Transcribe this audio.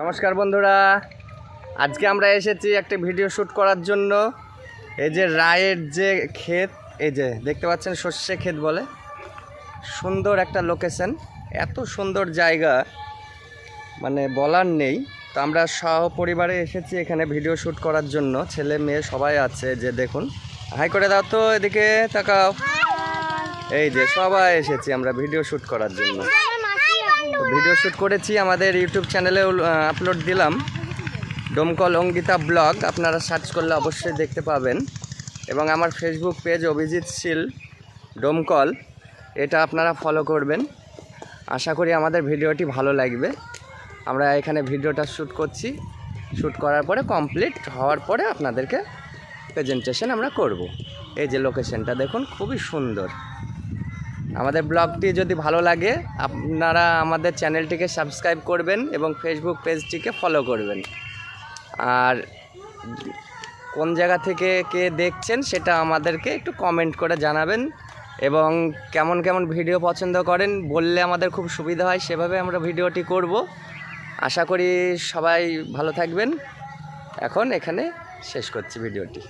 নমস্কার বন্ধুরা। আজকে আমরা এসেছি একটা ভিডিও শ্যুট করার জন্য। এই যে রায়ের যে ক্ষেত, এই যে দেখতে পাচ্ছেন সর্ষে ক্ষেত বলে। সুন্দর একটা লোকেশন এত সুন্দর জায়গা। মানে বলার নেই। তো আমরা সহপরিবারে এসেছি এখানে ভিডিও শ্যুট করার জন্য। ছেলে মেয়ে সবাই আছে যে দেখুন। হাই করে দাও তো এদিকে তাকাও। এই যে সবাই এসেছি আমরা ভিডিও শ্যুট করার জন্য। ভিডিও শ্যুট করেছি, আমাদের ইউটিউব চ্যানেলে আপলোড দিলাম। ডোমকল অঙ্গিতা ব্লগ, আপনারা সার্চ করলে অবশ্যই দেখতে পাবেন। এবং আমার ফেসবুক পেজ অভিজিৎ শীল, ডোমকল, এটা আপনারা ফলো করবেন। আশা করি আমাদের ভিডিওটি ভালো লাগবে। আমরা এখানে ভিডিওটা শ্যুট করছি। শ্যুট করার পরে কমপ্লিট হওয়ার পরে আপনাদেরকে প্রেজেন্টেশন আমরা করব। এই যে লোকেশনটা দেখুন, খুবই সুন্দর। আমাদের ব্লগটি যদি ভালো লাগে, আপনারা আমাদের চ্যানেলটিকে সাবস্ক্রাইব করবেন এবং ফেসবুক পেজটিকে ফলো করবেন। আর কোন জায়গা থেকে কে দেখছেন সেটা আমাদেরকে একটু কমেন্ট করে জানাবেন এবং কেমন কেমন ভিডিও পছন্দ করেন বললে আমাদের খুব সুবিধা হয়, সেভাবে আমরা ভিডিওটি করব। আশা করি সবাই ভালো থাকবেন। এখন এখানে শেষ করছি ভিডিওটি।